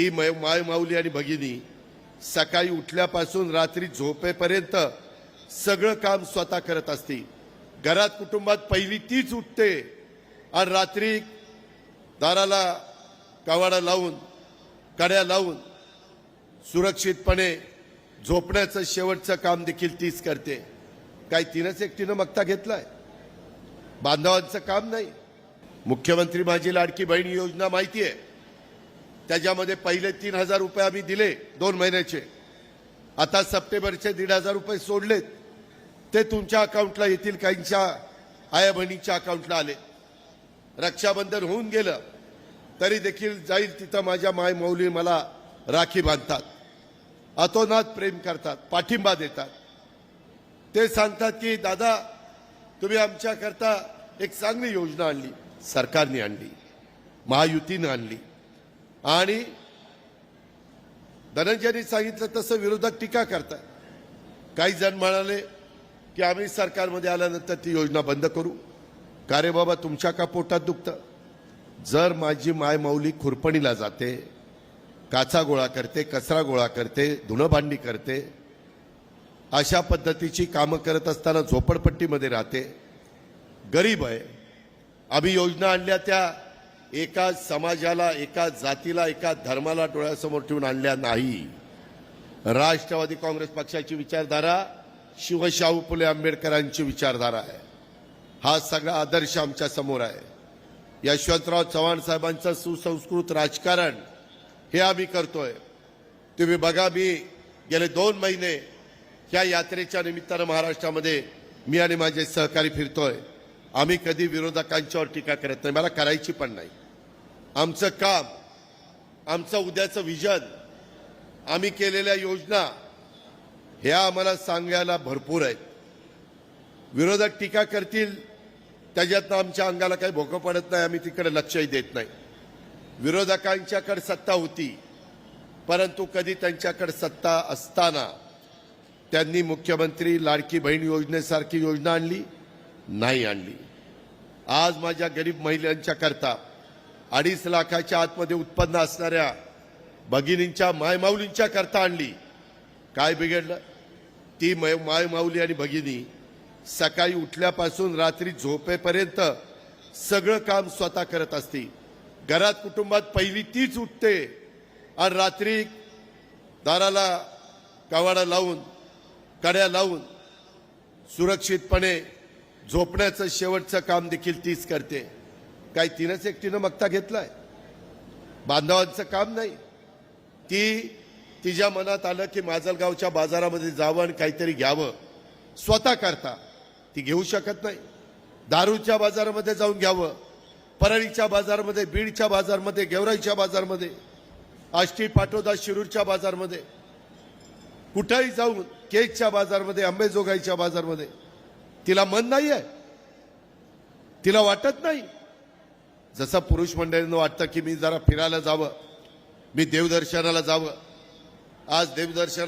ती मै- माय माऊली आणि भगिनी सकाळी उठल्यापासून रात्री झोपेपर्यंत सगळं काम स्वतः करत असते. घरात कुटुंबात पहिली तीच उठते आणि रात्री दाराला कवाडा लावून कड्या लावून सुरक्षितपणे झोपण्याचं शेवटचं काम देखील तीच करते. काय तिनंच एकटीनं मक्ता घेतलाय? बांधवांचं काम नाही. मुख्यमंत्री माझी लाडकी बहीण योजना माहिती आहे त्याच्यामध्ये पहिले तीन हजार रुपये आम्ही दिले दोन महिन्याचे. आता सप्टेंबरचे दीड हजार रुपये सोडलेत. ते तुमच्या अकाउंटला येतील काहींच्या आया बहिणीच्या अकाउंटला आले. रक्षाबंधन होऊन गेलं तरी देखील जाईल तिथं माझ्या माय मौली मला राखी बांधतात. अतोनात प्रेम करतात पाठिंबा देतात. ते सांगतात की दादा तुम्ही आमच्याकरता एक चांगली योजना आणली सरकारने आणली महायुतीनं आणली. आणि धनंजयनी सांगितलं तसं विरोधात टीका करतात. काही जण म्हणाले की आम्ही सरकारमध्ये आल्यानंतर ती योजना बंद करू. का रे बाबा तुमच्या का पोटात दुखतं? जर माझी माय माऊली खुरपणीला जाते काचा गोळा करते कचरा गोळा करते धुणंभांडी करते अशा पद्धतीची कामं करत असताना झोपडपट्टीमध्ये राहते गरीब आहे. आम्ही योजना आणल्या त्या एका समाजाला एका जातीला एका धर्माला डोळ्यासमोर ठेवून आणल्या नाही. राष्ट्रवादी काँग्रेस पक्षाची विचारधारा शिवशाहू फुले आंबेडकरांची विचारधारा आहे. हा सगळा आदर्श आमच्यासमोर आहे. यशवंतराव चव्हाण साहेबांचं सुसंस्कृत राजकारण हे आम्ही करतोय. तुम्ही बघा मी गेले दोन महिने या यात्रेच्या निमित्तानं महाराष्ट्रामध्ये मी आणि माझे सहकारी फिरतोय. आम्ही कधी विरोधकांच्यावर टीका करत नाही. मला करायची पण नाही. आमचं काम आमचं उद्याचं विजन आम्ही केलेल्या योजना ह्या आम्हाला सांगायला भरपूर आहेत. विरोधक टीका करतील त्याच्यातनं आमच्या अंगाला काही भोकं पडत नाही आम्ही तिकडे लक्षही देत नाही. विरोधकांच्याकडे सत्ता होती परंतु कधी त्यांच्याकडे सत्ता असताना त्यांनी मुख्यमंत्री लाडकी बहीण योजनेसारखी योजना आणली? नाही आणली. आज माझ्या गरीब महिलांच्या करता अडीच लाखाच्या आतमध्ये उत्पन्न असणाऱ्या भगिनींच्या मायमाऊलींच्या करता आणली. काय बिघडलं? ती मै मायमाऊली आणि भगिनी सकाळी उठल्यापासून रात्री झोपेपर्यंत सगळं काम स्वतः करत असते. घरात कुटुंबात पहिली तीच उठते आणि रात्री दाराला कवाडा लावून कड्या लावून सुरक्षितपणे झोपण्याचं शेवटचं काम देखील तीच करते. काय तिनंच एकटीनं मक्ता घेतलाय. बांधवांचं काम नाही. ती तिच्या मनात आलं की माजलगावच्या बाजारामध्ये जावं आणि काहीतरी घ्यावं. स्वतः करता. ती घेऊ शकत नाही. दारूच्या बाजारामध्ये जाऊन घ्यावं. परळीच्या बाजारमध्ये बीडच्या बाजारमध्ये गेवराईच्या बाजारमध्ये आष्टी पाटोदा शिरूरच्या बाजारमध्ये कुठंही जाऊन केकच्या बाजारमध्ये अंबेजोगाईच्या बाजारमध्ये तिला मन नाही आहे तिला वाटत नाही. जसं पुरुष मंडळींना वाटतं की मी जरा फिरायला जावं मी देवदर्शनाला जावं. आज देवदर्शन